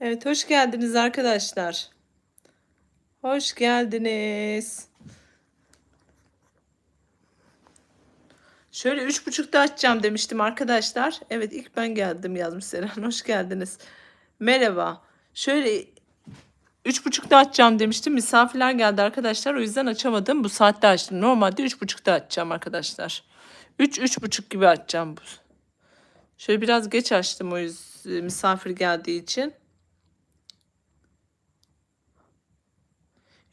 Evet, hoş geldiniz arkadaşlar. Hoş geldiniz. Şöyle üç buçukta açacağım demiştim arkadaşlar. Evet ilk ben geldim yazmış Seren. Hoş geldiniz. Merhaba. Şöyle üç buçukta açacağım demiştim. Misafirler geldi arkadaşlar. O yüzden açamadım. Bu saatte açtım. Normalde üç buçukta açacağım arkadaşlar. Üç, üç buçuk gibi açacağım bu. Şöyle biraz geç açtım o yüzden misafir geldiği için.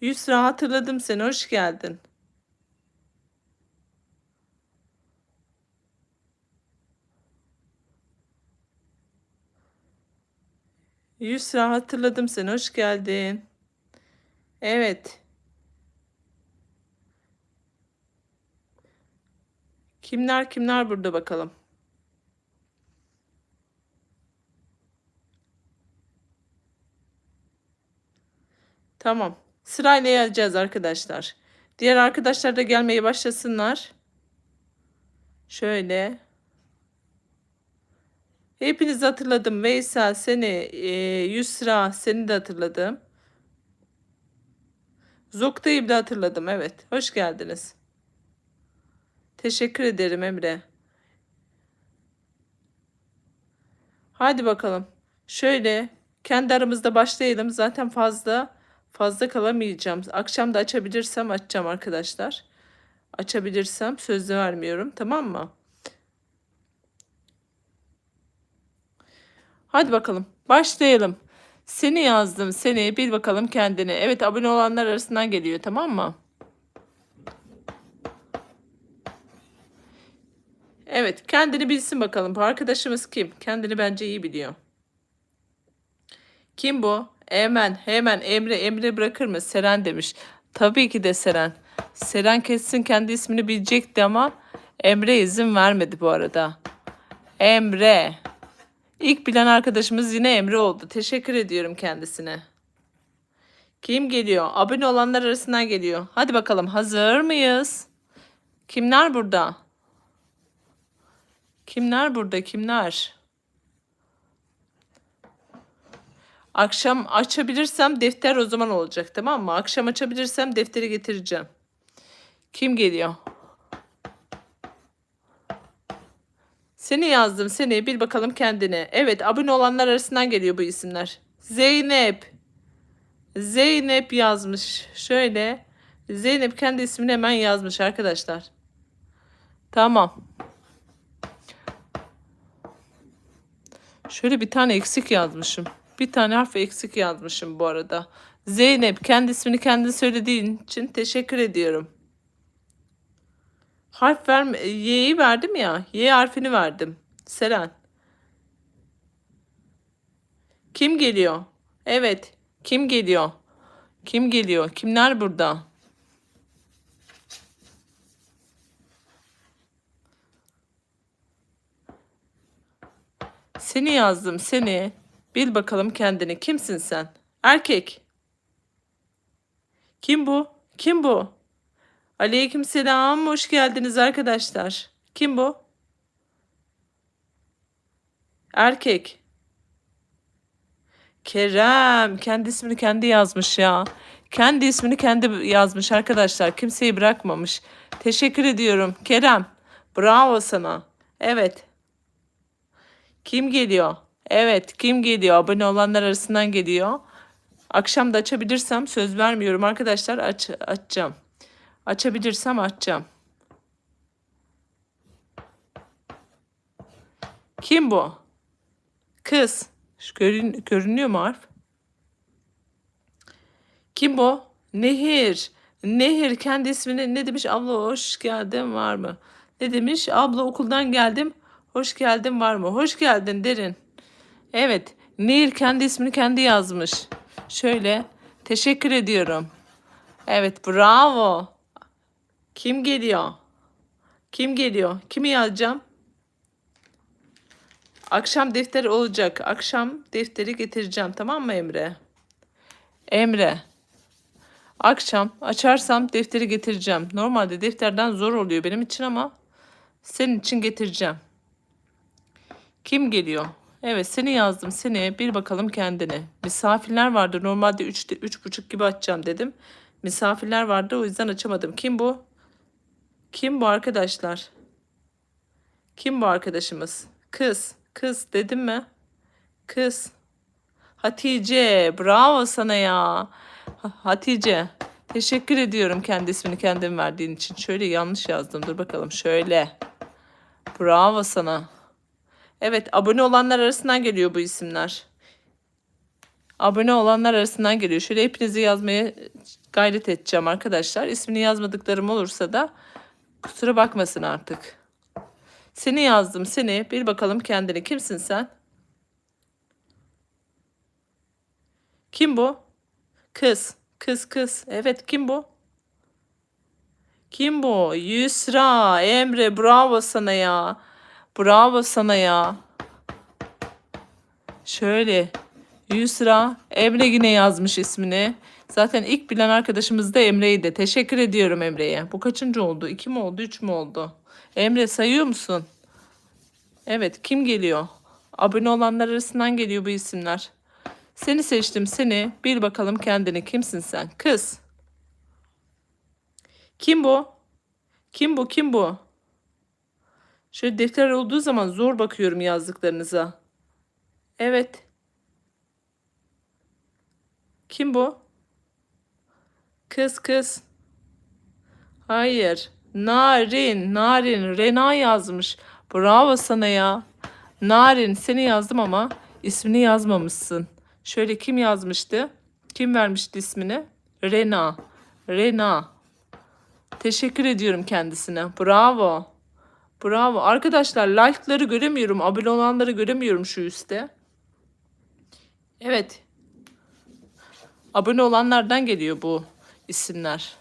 Yusra hatırladım seni. Hoş geldin. Yusra hatırladım seni. Hoş geldin. Evet. Kimler kimler burada bakalım. Tamam. Sırayla yazacağız arkadaşlar. Diğer arkadaşlar da gelmeye başlasınlar. Şöyle. Hepinizi hatırladım. Veysel, seni, e, Yusra, seni de hatırladım. Zokta'yı da hatırladım. Evet. Hoş geldiniz. Teşekkür ederim Emre. Hadi bakalım. Şöyle kendi aramızda başlayalım. Zaten fazla fazla kalamayacağım. Akşam da açabilirsem açacağım arkadaşlar. Açabilirsem sözü vermiyorum. Tamam mı? Hadi bakalım. Başlayalım. Seni yazdım. Seni bil bakalım kendini. Evet abone olanlar arasından geliyor. Tamam mı? Evet kendini bilsin bakalım. Bu arkadaşımız kim? Kendini bence iyi biliyor. Kim bu? Hemen hemen Emre Emre bırakır mı? Seren demiş. Tabii ki de Seren. Seren kesin kendi ismini bilecekti ama Emre izin vermedi bu arada. Emre. İlk bilen arkadaşımız yine Emre oldu. Teşekkür ediyorum kendisine. Kim geliyor? Abone olanlar arasından geliyor. Hadi bakalım hazır mıyız? Kimler burada? Kimler burada? Kimler? Akşam açabilirsem defter o zaman olacak tamam mı? Akşam açabilirsem defteri getireceğim. Kim geliyor? Seni yazdım seni bil bakalım kendine. Evet abone olanlar arasından geliyor bu isimler. Zeynep. Zeynep yazmış. Şöyle. Zeynep kendi ismini hemen yazmış arkadaşlar. Tamam. Şöyle bir tane eksik yazmışım. Bir tane harf eksik yazmışım bu arada. Zeynep kendi ismini kendi söylediğin için teşekkür ediyorum. Harf verme, Y'yi verdim ya. Y harfini verdim. Seren. Kim geliyor? Evet. Kim geliyor? Kim geliyor? Kimler burada? Seni yazdım seni. Bil bakalım kendini. Kimsin sen? Erkek. Kim bu? Kim bu? Aleyküm selam. Hoş geldiniz arkadaşlar. Kim bu? Erkek. Kerem. Kendi ismini kendi yazmış ya. Kendi ismini kendi yazmış arkadaşlar. Kimseyi bırakmamış. Teşekkür ediyorum. Kerem. Bravo sana. Evet. Kim geliyor? Evet, kim geliyor? Abone olanlar arasından geliyor. Akşam da açabilirsem söz vermiyorum arkadaşlar. Aç, açacağım. Açabilirsem açacağım. Kim bu? Kız. Şu görün, görünüyor mu harf? Kim bu? Nehir. Nehir kendi ismini ne demiş? Abla hoş geldin var mı? Ne demiş? Abla okuldan geldim. Hoş geldin var mı? Hoş geldin derin. Evet. Nehir kendi ismini kendi yazmış. Şöyle. Teşekkür ediyorum. Evet bravo. Kim geliyor? Kim geliyor? Kimi yazacağım? Akşam defteri olacak. Akşam defteri getireceğim. Tamam mı Emre? Emre. Akşam açarsam defteri getireceğim. Normalde defterden zor oluyor benim için ama senin için getireceğim. Kim geliyor? Evet seni yazdım seni. Bir bakalım kendini. Misafirler vardı. Normalde 3'te üç buçuk gibi açacağım dedim. Misafirler vardı o yüzden açamadım. Kim bu? Kim bu arkadaşlar? Kim bu arkadaşımız? Kız. Kız dedim mi? Kız. Hatice. Bravo sana ya. Ha- Hatice. Teşekkür ediyorum kendi ismini kendin verdiğin için. Şöyle yanlış yazdım. Dur bakalım. Şöyle. Bravo sana. Evet, abone olanlar arasından geliyor bu isimler. Abone olanlar arasından geliyor. Şöyle hepinizi yazmaya gayret edeceğim arkadaşlar. İsmini yazmadıklarım olursa da kusura bakmasın artık. Seni yazdım seni. Bir bakalım kendini. Kimsin sen? Kim bu? Kız. Kız kız. Evet kim bu? Kim bu? Yusra. Emre bravo sana ya. Bravo sana ya. Şöyle. Yusra. Emre yine yazmış ismini. Zaten ilk bilen arkadaşımız da Emre'ydi. Teşekkür ediyorum Emre'ye. Bu kaçıncı oldu? İki mi oldu? Üç mü oldu? Emre sayıyor musun? Evet. Kim geliyor? Abone olanlar arasından geliyor bu isimler. Seni seçtim seni. Bil bakalım kendini. Kimsin sen? Kız. Kim bu? Kim bu? Kim bu? Şöyle defter olduğu zaman zor bakıyorum yazdıklarınıza. Evet. Kim bu? Kız kız. Hayır. Narin, Narin. Rena yazmış. Bravo sana ya. Narin seni yazdım ama ismini yazmamışsın. Şöyle kim yazmıştı? Kim vermişti ismini? Rena. Rena. Teşekkür ediyorum kendisine. Bravo. Bravo. Arkadaşlar like'ları göremiyorum. Abone olanları göremiyorum şu üstte. Evet. Abone olanlardan geliyor bu isimler.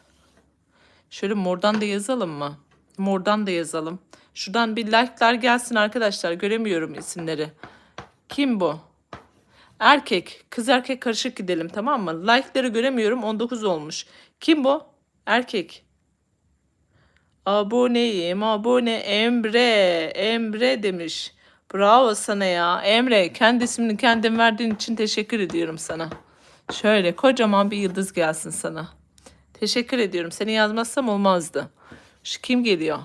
Şöyle mordan da yazalım mı? Mordan da yazalım. Şuradan bir like'lar gelsin arkadaşlar. Göremiyorum isimleri. Kim bu? Erkek. Kız erkek karışık gidelim tamam mı? Like'ları göremiyorum. 19 olmuş. Kim bu? Erkek. Aboneyim abone Emre. Emre demiş. Bravo sana ya. Emre kendi ismini kendin verdiğin için teşekkür ediyorum sana. Şöyle kocaman bir yıldız gelsin sana. Teşekkür ediyorum. Seni yazmazsam olmazdı. Şu kim geliyor?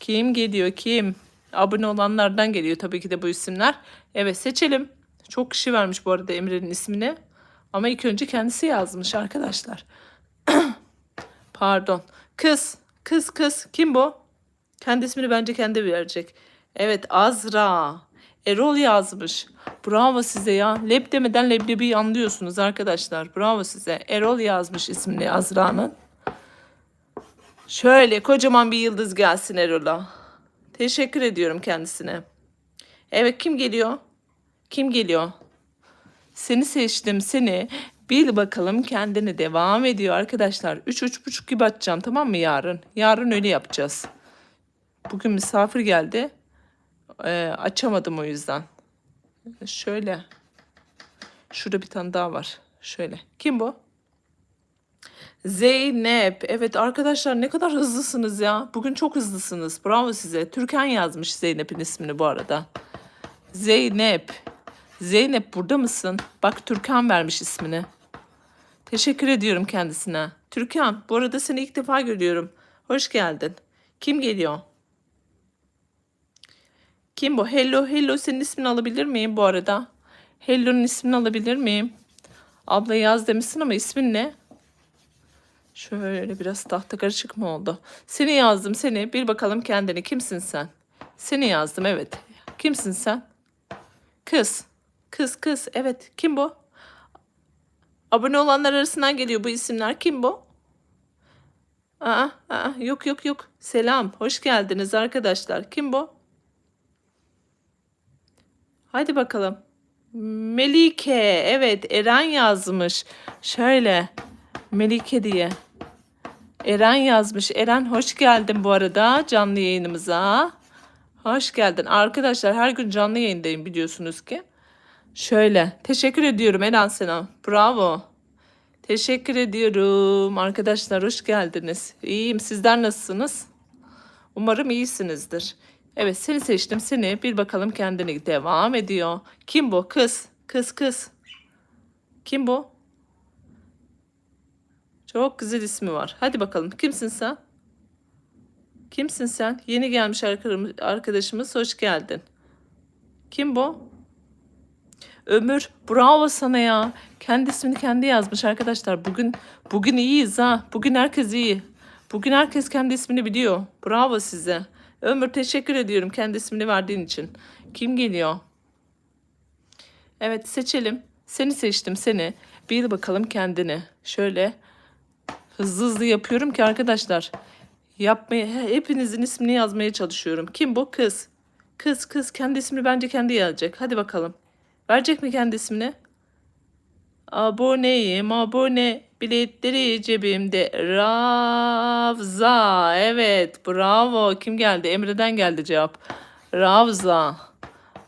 Kim geliyor kim? Abone olanlardan geliyor tabii ki de bu isimler. Evet seçelim. Çok kişi vermiş bu arada Emre'nin ismini. Ama ilk önce kendisi yazmış arkadaşlar. Pardon. Kız. Kız kız. Kim bu? Kendi ismini bence kendi verecek. Evet Azra. Erol yazmış. Bravo size ya. Leb demeden leblebi anlıyorsunuz arkadaşlar. Bravo size. Erol yazmış ismini Azra'nın. Şöyle kocaman bir yıldız gelsin Erol'a. Teşekkür ediyorum kendisine. Evet kim geliyor? Kim geliyor? Seni seçtim seni. Bil bakalım kendini devam ediyor arkadaşlar. Üç üç buçuk gibi açacağım tamam mı yarın? Yarın öyle yapacağız. Bugün misafir geldi. Ee, açamadım o yüzden. Şöyle. Şurada bir tane daha var. Şöyle. Kim bu? Zeynep. Evet arkadaşlar ne kadar hızlısınız ya. Bugün çok hızlısınız. Bravo size. Türkan yazmış Zeynep'in ismini bu arada. Zeynep. Zeynep burada mısın? Bak Türkan vermiş ismini. Teşekkür ediyorum kendisine. Türkan bu arada seni ilk defa görüyorum. Hoş geldin. Kim geliyor? Kim bu? Hello Hello senin ismini alabilir miyim bu arada? Hello'nun ismini alabilir miyim? Abla yaz demişsin ama ismin ne? Şöyle biraz tahta karışık mı oldu? Seni yazdım seni. Bir bakalım kendini. Kimsin sen? Seni yazdım evet. Kimsin sen? Kız. Kız kız. Evet. Kim bu? Abone olanlar arasından geliyor bu isimler. Kim bu? Aa, aa, yok yok yok. Selam. Hoş geldiniz arkadaşlar. Kim bu? Hadi bakalım. Melike. Evet Eren yazmış. Şöyle. Melike diye. Eren yazmış. Eren hoş geldin bu arada canlı yayınımıza. Hoş geldin. Arkadaşlar her gün canlı yayındayım biliyorsunuz ki. Şöyle. Teşekkür ediyorum Eren sana. Bravo. Teşekkür ediyorum. Arkadaşlar hoş geldiniz. İyiyim. Sizler nasılsınız? Umarım iyisinizdir. Evet seni seçtim seni. Bir bakalım kendini devam ediyor. Kim bu? Kız. Kız kız. Kim bu? Çok güzel ismi var. Hadi bakalım kimsin sen? Kimsin sen? Yeni gelmiş arkadaşımız hoş geldin. Kim bu? Ömür bravo sana ya. Kendi ismini kendi yazmış arkadaşlar. Bugün bugün iyiyiz ha. Bugün herkes iyi. Bugün herkes kendi ismini biliyor. Bravo size. Ömür teşekkür ediyorum kendi ismini verdiğin için. Kim geliyor? Evet seçelim. Seni seçtim seni. Bil bakalım kendini. Şöyle hızlı hızlı yapıyorum ki arkadaşlar. Yapmaya hepinizin ismini yazmaya çalışıyorum. Kim bu? Kız. Kız kız kendi ismini bence kendi yazacak. Hadi bakalım. Verecek mi kendi ismini? Aboneyim abone biletleri cebimde. Ravza evet bravo. Kim geldi? Emre'den geldi cevap. Ravza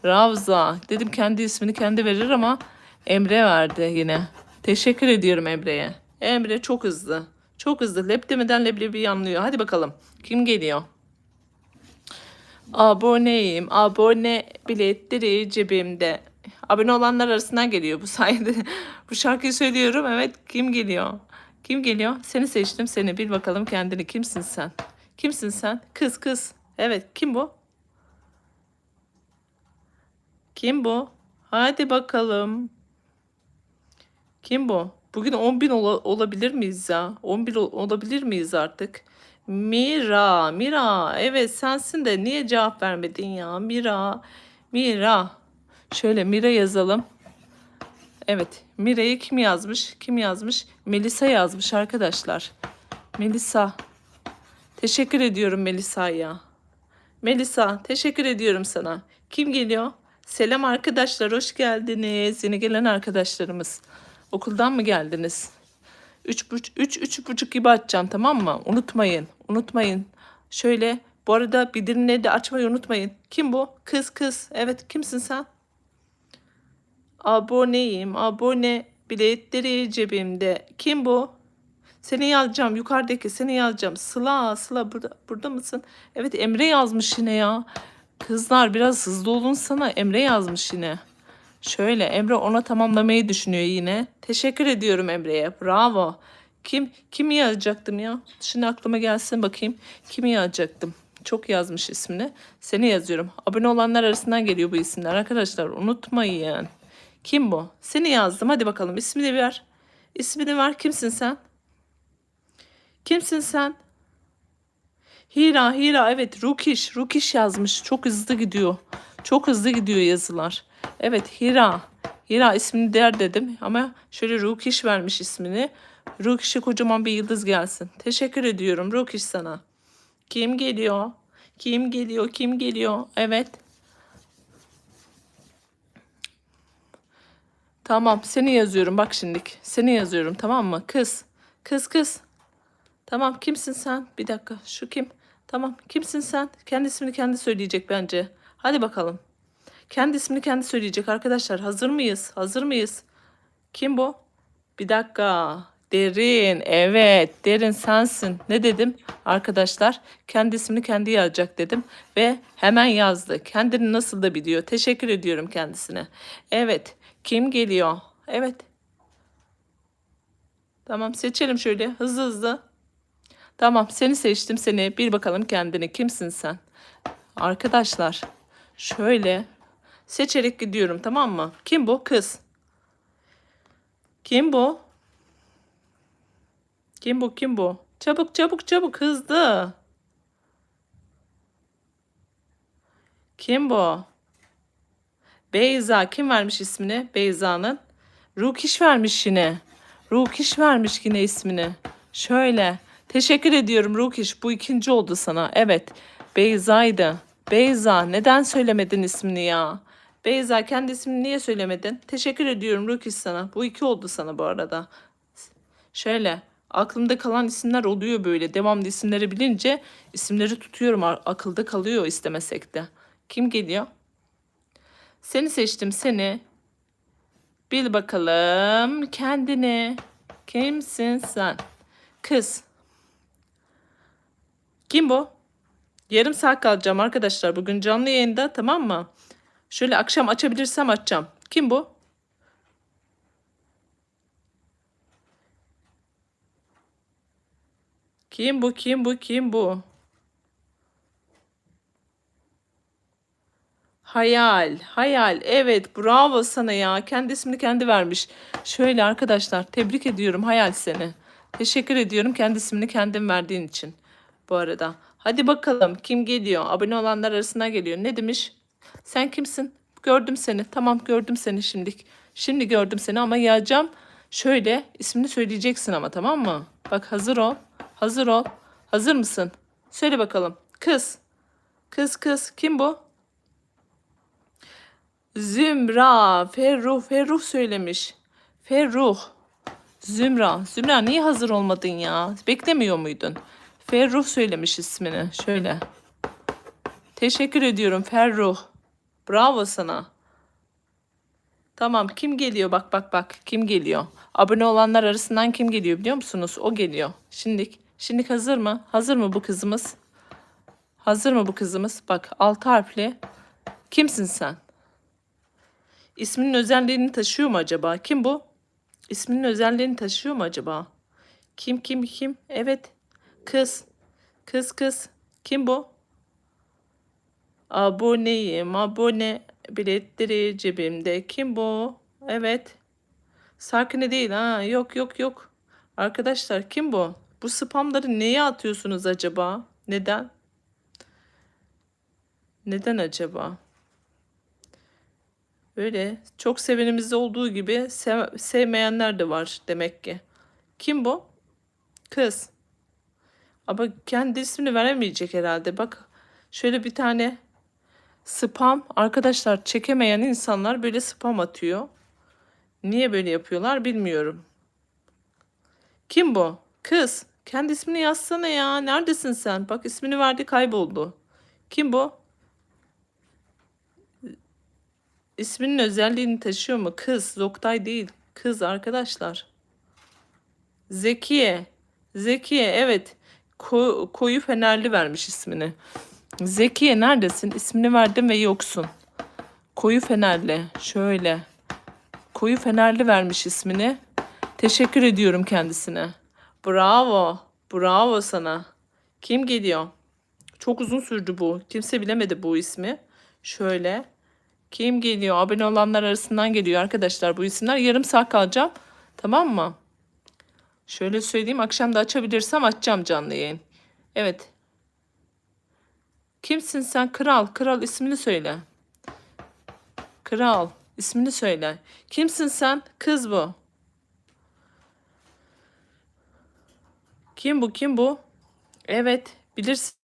Ravza. Dedim kendi ismini kendi verir ama Emre verdi yine. Teşekkür ediyorum Emre'ye. Emre çok hızlı çok hızlı. Lep demeden leblebi anlıyor hadi bakalım kim geliyor? Aboneyim abone biletleri cebimde abone olanlar arasından geliyor bu sayede. bu şarkıyı söylüyorum. Evet kim geliyor? Kim geliyor? Seni seçtim seni. Bil bakalım kendini. Kimsin sen? Kimsin sen? Kız kız. Evet kim bu? Kim bu? Hadi bakalım. Kim bu? Bugün 10 bin ola- olabilir miyiz ya? 10 bin ol- olabilir miyiz artık? Mira, Mira. Evet sensin de niye cevap vermedin ya? Mira, Mira. Şöyle Mira yazalım. Evet, Mira'yı kim yazmış? Kim yazmış? Melisa yazmış arkadaşlar. Melisa. Teşekkür ediyorum Melisa'ya. Melisa, teşekkür ediyorum sana. Kim geliyor? Selam arkadaşlar, hoş geldiniz. Yeni gelen arkadaşlarımız. Okuldan mı geldiniz? Üç, buç, üç, üç buçuk gibi açacağım tamam mı? Unutmayın, unutmayın. Şöyle, bu arada bildirimleri de açmayı unutmayın. Kim bu? Kız kız. Evet, kimsin sen? Aboneyim, abone. Biletleri cebimde. Kim bu? Seni yazacağım. Yukarıdaki seni yazacağım. Sıla, Sıla burada, burada mısın? Evet Emre yazmış yine ya. Kızlar biraz hızlı olun sana. Emre yazmış yine. Şöyle Emre ona tamamlamayı düşünüyor yine. Teşekkür ediyorum Emre'ye. Bravo. Kim kimi yazacaktım ya? Şimdi aklıma gelsin bakayım. Kimi yazacaktım? Çok yazmış ismini. Seni yazıyorum. Abone olanlar arasından geliyor bu isimler arkadaşlar. Unutmayın. Kim bu? Seni yazdım. Hadi bakalım ismini ver. İsmini ver. Kimsin sen? Kimsin sen? Hira, Hira evet Rukiş, Rukiş yazmış. Çok hızlı gidiyor. Çok hızlı gidiyor yazılar. Evet Hira. Hira ismini der dedim ama şöyle Rukiş vermiş ismini. Rukiş'e kocaman bir yıldız gelsin. Teşekkür ediyorum Rukiş sana. Kim geliyor? Kim geliyor? Kim geliyor? Evet. Tamam seni yazıyorum bak şimdilik. Seni yazıyorum tamam mı? Kız. Kız kız. Tamam kimsin sen? Bir dakika şu kim? Tamam kimsin sen? Kendi ismini kendi söyleyecek bence. Hadi bakalım. Kendi ismini kendi söyleyecek arkadaşlar. Hazır mıyız? Hazır mıyız? Kim bu? Bir dakika. Derin. Evet. Derin sensin. Ne dedim? Arkadaşlar kendi ismini kendi yazacak dedim. Ve hemen yazdı. Kendini nasıl da biliyor. Teşekkür ediyorum kendisine. Evet. Kim geliyor? Evet. Tamam seçelim şöyle hızlı hızlı. Tamam seni seçtim seni. Bir bakalım kendini. Kimsin sen? Arkadaşlar şöyle seçerek gidiyorum tamam mı? Kim bu? Kız. Kim bu? Kim bu? Kim bu? Çabuk çabuk çabuk hızlı. Kim bu? Beyza. Kim vermiş ismini? Beyza'nın. Rukiş vermiş yine. Rukiş vermiş yine ismini. Şöyle. Teşekkür ediyorum Rukiş. Bu ikinci oldu sana. Evet. Beyza'ydı. Beyza. Neden söylemedin ismini ya? Beyza kendi ismini niye söylemedin? Teşekkür ediyorum Rukiş sana. Bu iki oldu sana bu arada. Şöyle. Aklımda kalan isimler oluyor böyle. Devamlı isimleri bilince isimleri tutuyorum. Akılda kalıyor istemesek de. Kim geliyor? Seni seçtim seni. Bil bakalım kendini. Kimsin sen? Kız. Kim bu? Yarım saat kalacağım arkadaşlar. Bugün canlı yayında tamam mı? Şöyle akşam açabilirsem açacağım. Kim bu? Kim bu? Kim bu? Kim bu? Hayal, hayal. Evet, bravo sana ya. Kendi ismini kendi vermiş. Şöyle arkadaşlar, tebrik ediyorum Hayal seni. Teşekkür ediyorum kendi ismini kendin verdiğin için. Bu arada. Hadi bakalım kim geliyor? Abone olanlar arasına geliyor. Ne demiş? Sen kimsin? Gördüm seni. Tamam gördüm seni şimdi. Şimdi gördüm seni ama yağacağım. Şöyle ismini söyleyeceksin ama tamam mı? Bak hazır ol. Hazır ol. Hazır mısın? Söyle bakalım. Kız. Kız kız. Kim bu? Zümra, Ferruh, Ferruh söylemiş. Ferruh. Zümra. Zümra niye hazır olmadın ya? Beklemiyor muydun? Ferruh söylemiş ismini. Şöyle. Teşekkür ediyorum Ferruh. Bravo sana. Tamam kim geliyor? Bak bak bak kim geliyor? Abone olanlar arasından kim geliyor biliyor musunuz? O geliyor. Şimdi şimdi hazır mı? Hazır mı bu kızımız? Hazır mı bu kızımız? Bak altı harfli. Kimsin sen? İsminin özelliğini taşıyor mu acaba? Kim bu? İsminin özelliğini taşıyor mu acaba? Kim kim kim? Evet. Kız. Kız kız. Kim bu? Aboneyim abone. Biletleri cebimde. Kim bu? Evet. Sakine değil ha. Yok yok yok. Arkadaşlar kim bu? Bu spamları neye atıyorsunuz acaba? Neden? Neden acaba? Öyle çok sevenimizde olduğu gibi sev- sevmeyenler de var demek ki. Kim bu? Kız. Ama kendi ismini veremeyecek herhalde. Bak şöyle bir tane spam arkadaşlar çekemeyen insanlar böyle spam atıyor. Niye böyle yapıyorlar bilmiyorum. Kim bu? Kız. Kendi ismini yazsana ya. Neredesin sen? Bak ismini verdi kayboldu. Kim bu? İsminin özelliğini taşıyor mu? Kız. Zoktay değil. Kız arkadaşlar. Zekiye. Zekiye evet. Ko- koyu fenerli vermiş ismini. Zekiye neredesin? İsmini verdim ve yoksun. Koyu fenerli. Şöyle. Koyu fenerli vermiş ismini. Teşekkür ediyorum kendisine. Bravo. Bravo sana. Kim geliyor? Çok uzun sürdü bu. Kimse bilemedi bu ismi. Şöyle. Kim geliyor? Abone olanlar arasından geliyor arkadaşlar bu isimler. Yarım saat kalacağım. Tamam mı? Şöyle söyleyeyim. Akşam da açabilirsem açacağım canlı yayın. Evet. Kimsin sen? Kral. Kral ismini söyle. Kral. ismini söyle. Kimsin sen? Kız bu. Kim bu? Kim bu? Evet. Bilirsin.